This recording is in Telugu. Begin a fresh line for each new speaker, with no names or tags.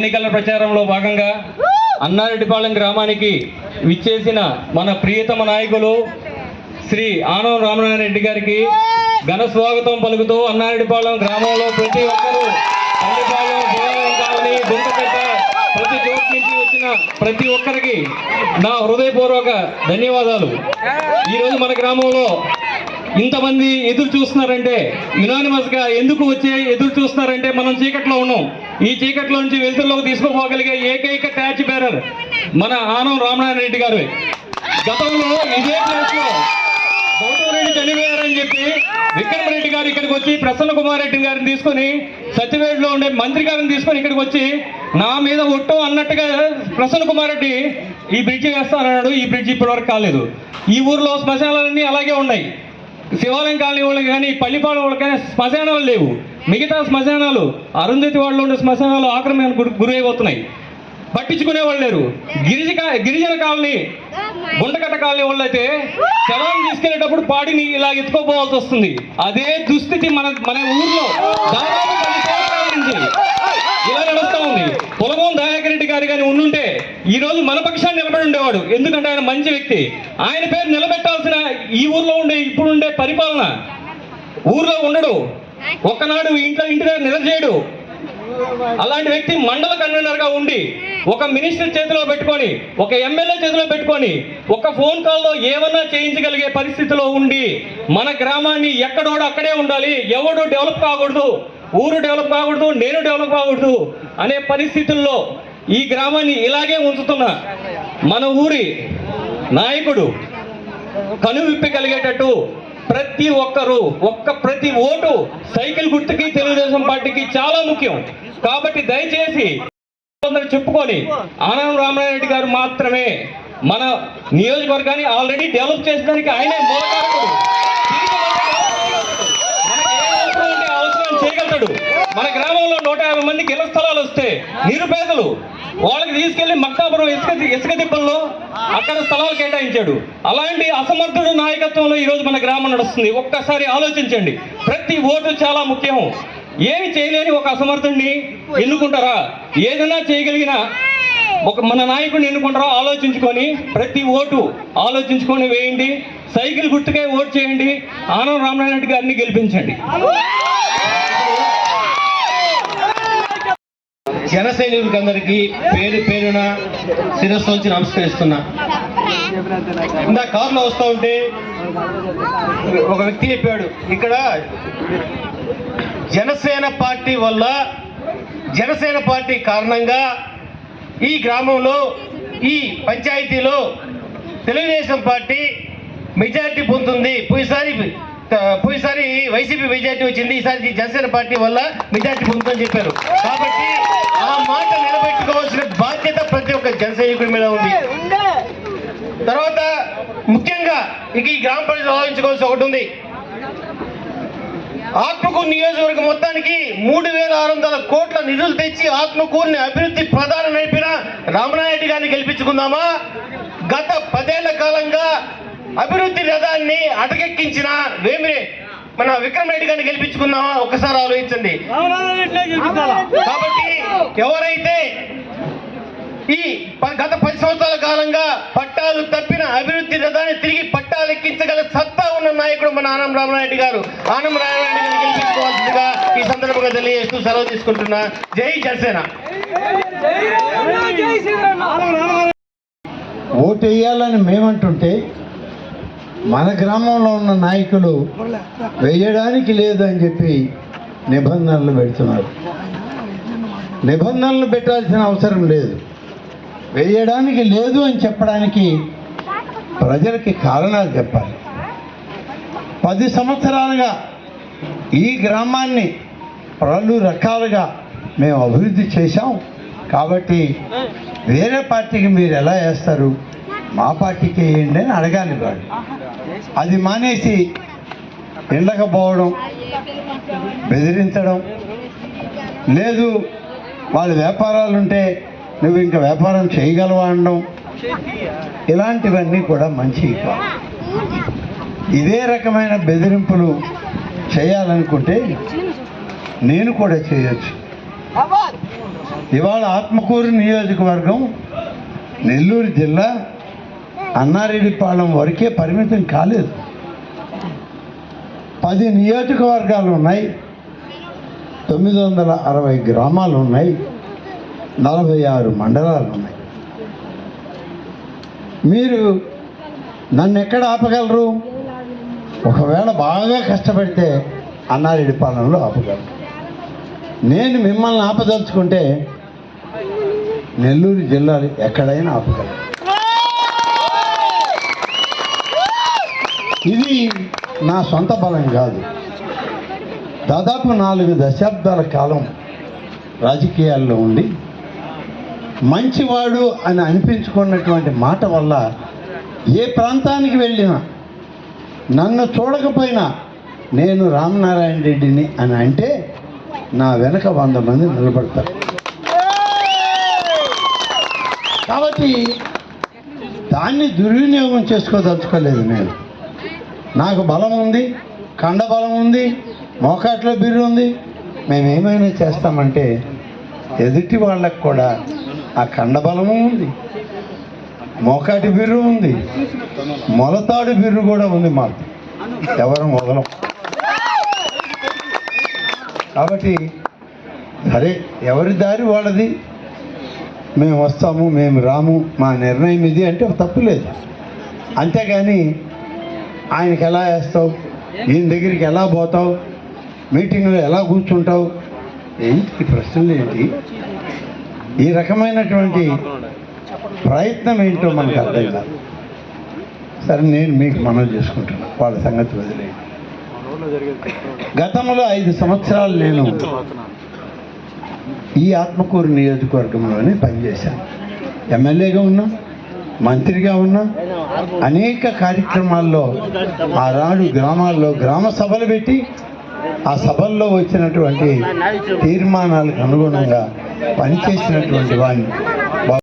ఎన్నికల ప్రచారంలో భాగంగా అన్నారెడ్డిపాలెం గ్రామానికి విచ్చేసిన మన ప్రియతమ నాయకులు శ్రీ ఆనవ రామనారాయణ రెడ్డి గారికి ఘన స్వాగతం పలుకుతూ అన్నారెడ్డిపాలెం గ్రామంలో ప్రతి ఒక్కరూ పల్లిపాలెం దేవాలయం కాలనీ ప్రతి చోటు నుంచి వచ్చిన ప్రతి ఒక్కరికి నా హృదయపూర్వక ధన్యవాదాలు. ఈరోజు మన గ్రామంలో ఇంతమంది ఎదురు చూస్తున్నారంటే యునానిమస్గా ఎందుకు వచ్చే ఎదురు చూస్తున్నారంటే మనం చీకట్లో ఉన్నాం. ఈ చీకట్లో నుంచి వెలుతురులోకి తీసుకుపోగలిగే ఏకైక ట్యాచ్ బేరర్ మన ఆనం రామనారాయణ రెడ్డి గారు. గతంలో ఇదే ప్లేస్లో గౌతమ్ రెడ్డి చనిపోయారని చెప్పి విక్రమరెడ్డి గారు ఇక్కడికి వచ్చి ప్రసన్న కుమార్ రెడ్డి గారిని తీసుకొని సత్యవేడులో ఉండే మంత్రి గారిని తీసుకొని ఇక్కడికి వచ్చి నా మీద ఒట్టు అన్నట్టుగా ప్రసన్న కుమార్ రెడ్డి ఈ బ్రిడ్జి వేస్తానన్నాడు. ఈ బ్రిడ్జి ఇప్పటివరకు కాలేదు. ఈ ఊర్లో శ్మశానాలన్నీ అలాగే ఉన్నాయి. శివాలయం కాలనీ వాళ్ళకి కానీ పల్లిపాలెం వాళ్ళకి కానీ శ్మశానాలు లేవు. మిగతా శ్మశానాలు అరుంధతి వాళ్ళు ఉండే శ్మశానాలు ఆక్రమణ గురి గురైపోతున్నాయి. పట్టించుకునే వాళ్ళు లేరు. గిరిజ గిరిజన కాలనీ గుండకట్ట కాలనీ వాళ్ళు అయితే శవాన్ని తీసుకెళ్ళేటప్పుడు పాడిని ఇలా ఎత్తుకోపోవాల్సి వస్తుంది. అదే దుస్థితి మన మన ఊర్లో దాదాపు ఇలా నడుస్తూ ఉంది. పొలగోం గారు కానీ ఉండుంటే ఈ రోజు మన పక్షాన్ని నిలబడి ఉండేవాడు. ఎందుకంటే ఆయన మంచి వ్యక్తి. ఆయన పేరు నిలబెట్టాల్సిన ఈ ఊర్లో ఉండే ఇప్పుడు ఉండే పరిపాలన ఊర్లో ఉండడు. ఒక్కనాడు ఇంట్లో ఇంటి దగ్గర నిలజేయడు. అలాంటి వ్యక్తి మండల కన్వీనర్గా ఉండి ఒక మినిస్టర్ చేతిలో పెట్టుకొని ఒక ఎమ్మెల్యే చేతిలో పెట్టుకొని ఒక ఫోన్ కాల్లో ఏమన్నా చేయించగలిగే పరిస్థితిలో ఉండి మన గ్రామాన్ని ఎక్కడోడు అక్కడే ఉండాలి. ఎవడు డెవలప్ కాకూడదు? ఊరు డెవలప్ కాకూడదు? నేను డెవలప్ కాకూడదు? అనే పరిస్థితుల్లో ఈ గ్రామాన్ని ఇలాగే ఉంచుతున్న మన ఊరి నాయకుడు కనువిప్పగలిగేటట్టు ప్రతి ఒక్కరు ఒక్క ప్రతి ఓటు సైకిల్ గుర్తుకి తెలుగుదేశం పార్టీకి చాలా ముఖ్యం. కాబట్టి దయచేసి అందరూ చెప్పుకొని ఆనంద రామనారాయణ రెడ్డి గారు మాత్రమే మన నియోజకవర్గాన్ని ఆల్రెడీ డెవలప్ చేసడానికి ఆయనే మూలకారకుడు అవసరం చేయగలుగుతాడు. మన గ్రామంలో నూట యాభై మందికి ఇళ్ళ స్థలాలు వస్తే నిరుపేదలు వాళ్ళకి తీసుకెళ్ళి మక్కాపురం ఇసుక ఇసుక తిప్పల్లో అక్కడ స్థలాలు కేటాయించాడు. అలాంటి అసమర్థుడు నాయకత్వంలో ఈరోజు మన గ్రామం నడుస్తుంది. ఒక్కసారి ఆలోచించండి. ప్రతి ఓటు చాలా ముఖ్యం. ఏమి చేయలేని ఒక అసమర్థుడిని ఎన్నుకుంటారా? ఏదైనా చేయగలిగిన ఒక మన నాయకుడిని ఎన్నుకుంటారో? ఆలోచించుకొని ప్రతి ఓటు ఆలోచించుకొని వేయండి. సైకిల్ గుర్తుకే ఓటు చేయండి. ఆనం రామనారాయణ రెడ్డి గారిని గెలిపించండి.
జన సైనికులందరికీ పేరు పేరున శిరస్సు వచ్చి నమస్కరిస్తున్నా. ఇందా కారులో వస్తూ ఉంటే ఒక వ్యక్తి చెప్పాడు ఇక్కడ జనసేన పార్టీ వల్ల జనసేన పార్టీ కారణంగా ఈ గ్రామంలో ఈ పంచాయతీలో తెలుగుదేశం పార్టీ మెజారిటీ పొందుతుంది. పోయిసారి పోయిసారి వైసీపీ మెజారిటీ వచ్చింది ఈసారి జనసేన పార్టీ వల్ల మెజారిటీ పొందుతుందని చెప్పారు. కాబట్టి ఆ మాట నిలబెట్టుకోవాల్సిన బాధ్యత ప్రతి ఒక్క జన సైనికుడి మీద ఉంది. తర్వాత ముఖ్యంగా ఇక ఈ గ్రామ ప్రజలు ఆలోచించుకోవాల్సి ఒకటి ఉంది. ఆత్మకూరు నియోజకవర్గం మొత్తానికి మూడు వేల ఆరు వందల కోట్ల నిధులు తెచ్చి ఆత్మకూరుని అభివృద్ధి ప్రధాన నడిపిన రామనాయుడు గారిని గెలిపించుకుందామా? గత పదేళ్ళ కాలంగా అభివృద్ధి రథాన్ని అటకెక్కించిన వేమిరే మన విక్రమ్ రెడ్డి గారిని గెలిపించుకుందామా? ఒకసారి ఆలోచించండి. కాబట్టి ఎవరైతే ఈ గత పది సంవత్సరాల కాలంగా పట్టాలు తప్పిన అభివృద్ధి రథాన్ని తిరిగి పట్టాలు ఎక్కించగల సత్తా ఉన్న నాయకుడు మన ఆనం రామనాయుడు గారు. ఆనం రామనాయుడు గారిని గెలిపించుకోవాల్సిందిగా ఈ సందర్భంగా తెలియజేస్తూ సెలవు తీసుకుంటున్నా. జై జనసేన.
ఓటు వేయాలని మేమంటుంటే మన గ్రామంలో ఉన్న నాయకులు వేయడానికి లేదని చెప్పి నిబంధనలు పెడుతున్నారు. నిబంధనలు పెట్టాల్సిన అవసరం లేదు. వేయడానికి లేదు అని చెప్పడానికి ప్రజలకి కారణాలు చెప్పాలి. పది సంవత్సరాలుగా ఈ గ్రామాన్ని పలు రకాలుగా మేము అభివృద్ధి చేశాం. కాబట్టి వేరే పార్టీకి మీరు ఎలా వేస్తారు? మా పార్టీకి వేయండి అని అడగాలి వాడు అది మానేసి ఎండకపోవడం బెదిరించడం. లేదు వాళ్ళ వ్యాపారాలు ఉంటే నువ్వు ఇంకా వ్యాపారం చేయగలవా అనడం. ఇలాంటివన్నీ కూడా మంచివి ఇదే రకమైన బెదిరింపులు చేయాలనుకుంటే నేను కూడా చేయొచ్చు. ఇవాళ ఆత్మకూరు నియోజకవర్గం నెల్లూరు జిల్లా అన్నారెడ్డిపాళెం వరకే పరిమితం కాలేదు. పది నియోజకవర్గాలు ఉన్నాయి. తొమ్మిది వందల అరవై గ్రామాలు ఉన్నాయి. నలభై ఆరు మండలాలు ఉన్నాయి. మీరు నన్ను ఎక్కడ ఆపగలరు? ఒకవేళ బాగా కష్టపడితే అన్నారెడ్డిపాలెంలో ఆపగలరు నేను మిమ్మల్ని ఆపదలుచుకుంటే నెల్లూరు జిల్లాలు ఎక్కడైనా ఆపగలరు ఇది నా సొంత బలం కాదు. దాదాపు నాలుగు దశాబ్దాల కాలం రాజకీయాల్లో ఉండి మంచివాడు అని అనిపించుకున్నటువంటి మాట వల్ల ఏ ప్రాంతానికి వెళ్ళినా నన్ను చూడకపోయినా నేను రామనారాయణ రెడ్డిని అని అంటే నా వెనక వంద మంది నిలబడతారు. కాబట్టి దాన్ని దుర్వినియోగం చేసుకోదలుచుకోలేదు నేను. నాకు బలం ఉంది కండ బలం ఉంది మోకాట్లో బిర్రు ఉంది. మేము ఏమైనా చేస్తామంటే ఎదుటి వాళ్ళకు కూడా ఆ కండ బలము ఉంది మోకాటి బిర్రు ఉంది మొలతాడు బిర్రు కూడా ఉంది మాకు. ఎవరు మొదలం? కాబట్టి సరే ఎవరి దారి వాళ్ళది? మేము వస్తాము మేము రాము మా నిర్ణయం ఇది అంటే తప్పులేదు. అంతేగాని ఆయనకి ఎలా వేస్తావు? ఈయన దగ్గరికి ఎలా పోతావు? మీటింగ్లో ఎలా కూర్చుంటావు? ఏంటి ప్రశ్నలు ఏంటి? ఈ రకమైనటువంటి ప్రయత్నం ఏంటో మనకు అర్థం కాదు. సరే నేను మీకు మనం చేసుకుంటున్నాను వాళ్ళ సంగతి వదిలేయండి. గతంలో ఐదు సంవత్సరాలు నేను ఈ ఆత్మకూరు నియోజకవర్గంలోనే పనిచేశాను. ఎమ్మెల్యేగా ఉన్నా మంత్రిగా ఉన్నా అనేక కార్యక్రమాల్లో ఆనాడు గ్రామాల్లో గ్రామ సభలు పెట్టి ఆ సభల్లో వచ్చినటువంటి తీర్మానాలకు అనుగుణంగా పనిచేసినటువంటి వాడిని.